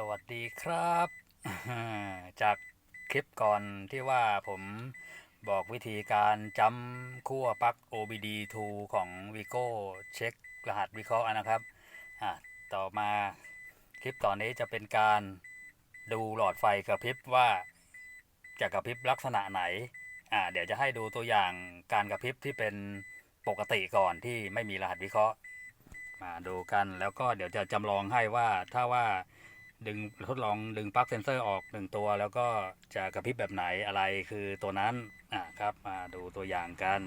สวัสดีครับ จากคลิปก่อนที่ว่าผมบอกวิธีการจำขั้วปลั๊ก OBD2 ของ Vigo เช็ครหัสวิเคราะห์นะครับอะต่อมาคลิปต่อนนี้จะเป็นการดูหลอดไฟกระพริบว่าจะกระพริบลักษณะไหนอ่าเดี๋ยวจะให้ดูตัวอย่างการกระพริบที่เป็นปกติก่อนที่ไม่มีรหัสวิเคราะห์ มาดูกันแล้วก็เดี๋ยวจะจำลองให้ว่าถ้าว่า ดึงทดลองดึงปลั๊กเซนเซอร์ออกหนึ่งตัว แล้วก็จะกระพริบแบบไหนอะไรคือตัวนั้นอ่าครับมาดูตัวอย่างกัน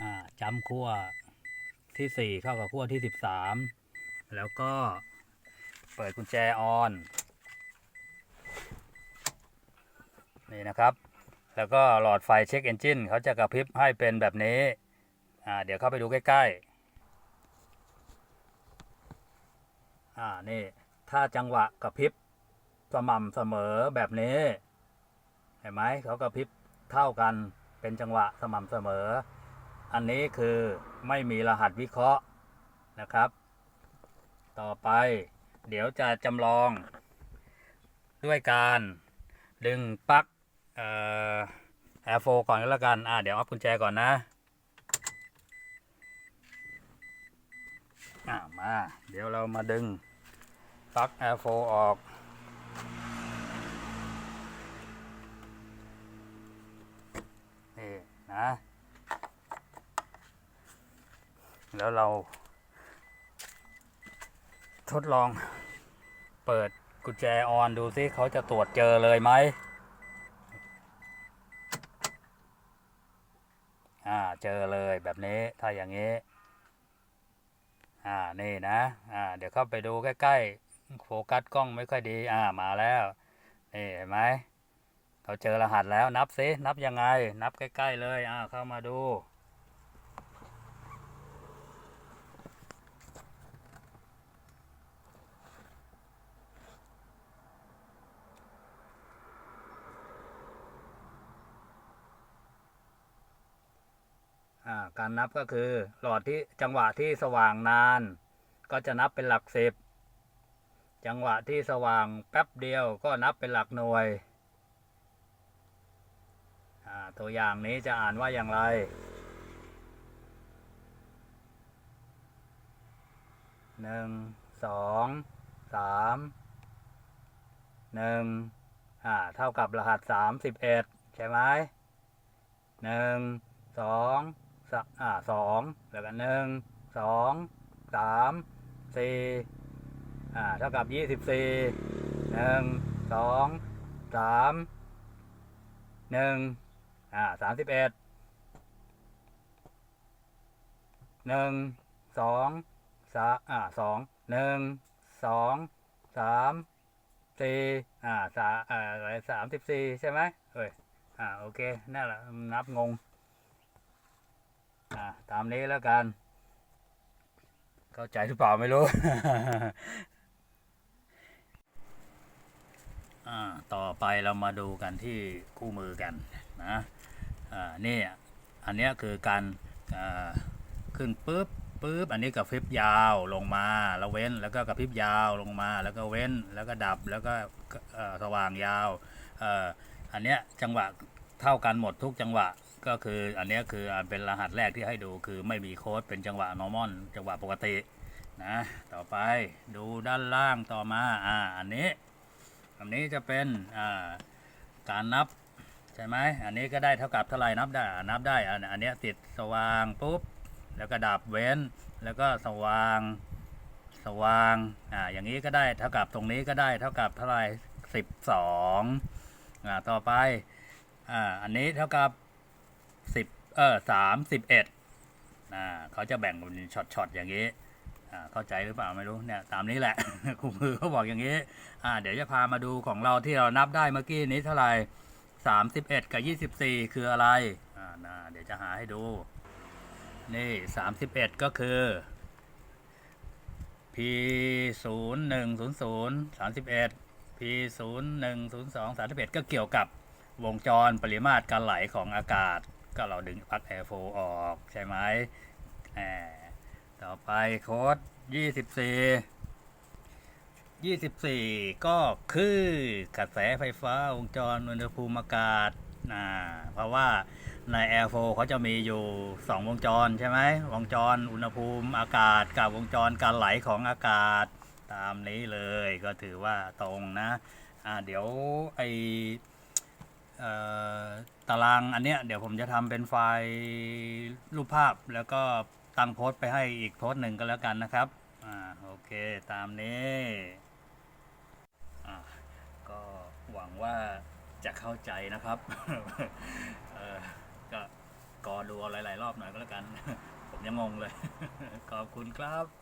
อ่าจำขั้วที่ 4 เข้ากับขั้วที่ 13 แล้วก็เปิดกุญแจออนนี่นะครับ แล้วก็หลอดไฟเช็คเอนจินเขาจะกระพริบให้เป็นแบบนี้อ่าเดี๋ยวเข้าไปดูใกล้ๆอ่านี่ ถ้าจังหวะกระพริบสม่ำเสมอแบบนี้ เห็นไหมเขากระพริบเท่ากันเป็นจังหวะสม่ำเสมอ อันนี้คือไม่มีรหัสวิเคราะห์นะครับ ต่อไปเดี๋ยวจะจำลอง ด้วยการดึงปลั๊กแอร์โฟก่อนก็แล้วกัน อ่าเดี๋ยวเอากุญแจก่อนนะ อ่ามา เดี๋ยวเรามาดึง ปลั๊กแอร์โฟออก นี่นะ แล้วเรา ทดลองเปิดกุญแจออนดูซิเขาจะตรวจเจอเลยไหม อ่า เจอเลยแบบนี้ ถ้าอย่างนี้ อ่า นี่นะ อ่า เดี๋ยวเข้าไปดูใกล้ ๆ โฟกัสกล้องไม่ค่อยดี อ่ามาแล้วนี่เห็นไหมเขาเจอรหัสแล้วนับซินับยังไง นับใกล้ ๆ เลย อ่าเข้ามาดูอ่าการนับก็คือหลอดที่จังหวะที่สว่างนาน ก็จะนับเป็นหลักสิบ จังหวะที่สว่างแป๊บเดียวก็นับเป็นหลักหน่วยอ่าตัวอย่างนี้จะอ่านว่าอย่างไรหนึ่งสองสามหนึ่งอ่าเท่ากับรหัสสามสิบเอ็ดใช่ไหมหนึ่งสองอ่าสองแล้วก็หนึ่งสองสามสี่ อ่าเท่ากับยี่สิบสี่หนึ่งสองสามหนึ่งอ่าสามสิบเอ็ดหนึ่งสองสาอ่าสองหนึ่งสองสามสี่อ่าสาอ่าอะไรสามสิบสี่ใช่ไหมเอ้ยอ่าโอเคนั่นแหละนับงงอ่าตามนี้แล้วกัน เข้าใจหรือเปล่าไม่รู้ อ่า ต่อไปเรามาดูกันที่คู่มือกันนะนี่อันนี้คือการขึ้นปุ๊บปุ๊บอันนี้กระพริบยาวลงมาแล้วเว้นแล้วก็กระพริบยาวลงมาแล้วก็เว้นแล้วก็ดับแล้วก็สว่างยาวอันเนี้ยจังหวะเท่ากันหมดทุกจังหวะก็คืออันนี้คือเป็นรหัสแรกที่ให้ดูคือไม่มีโค้ดเป็นจังหวะ normal จังหวะปกตินะต่อไปดูด้านล่างต่อมาอ่าอันนี้ อันนี้จะเป็นการนับใช่ไหมอันนี้ก็ได้เท่ากับเท่าไหร่นับได้นับได้อันนี้ติดสว่างปุ๊บแล้วก็ดับเว้น แล้วก็สว่างสว่างอ่าอย่างนี้ก็ได้เท่ากับตรงนี้ก็ได้เท่ากับเท่าไหร่สิบสองอ่าต่อไปอ่าอันนี้เท่ากับสิบเออสามสิบเอ็ดอ่าเขาจะแบ่งเป็นช็อตๆอย่างนี้ เข้าใจหรือเปล่าไม่รู้เนี่ยตามนี้แหละครูมือเขาบอกอย่างนี้อ่าเดี๋ยวจะพามาดูของเราที่เรานับได้เมื่อกี้นี้เท่าไหร่สามสิบเอ็ดกับยี่สิบสี่คืออะไรอ่านะเดี๋ยวจะหาให้ดู นี่สามสิบเอ็ดก็คือ p ศูนย์หนึ่งศูนย์ศูนย์สามสิบเอ็ด p ศูนย์หนึ่งศูนย์สองสามสิบเอ็ดก็เกี่ยวกับวงจรปริมาตรการไหลของอากาศ ก็เราดึงปลั๊กแอร์โฟออกใช่ไหมแหม ต่อไปโค้ดยี่สิบสี่24ก็คือกระแสไฟฟ้าวงจรอุณหภูมิอากาศนะเพราะว่าใน Air 4เขาจะมีอยู่ 2 วงจรใช่ไหมวงจรอุณหภูมิอากาศกับวงจรการไหลของอากาศตามนี้เลยก็ถือว่าตรงนะอ่าเดี๋ยวไอเอ่อตารางอันเนี้ยเดี๋ยวผมจะทำเป็นไฟล์รูปภาพแล้วก็ ตั้งโพสต์ไปให้อีกโพสต์หนึ่งก็แล้วกันนะครับ อ่าโอเคตามนี้อ่าก็หวังว่าจะเข้าใจนะครับเออก็กอดูเอาหลาย ๆ รอบหน่อยก็แล้วกัน ผมยังงงเลย ขอบคุณครับ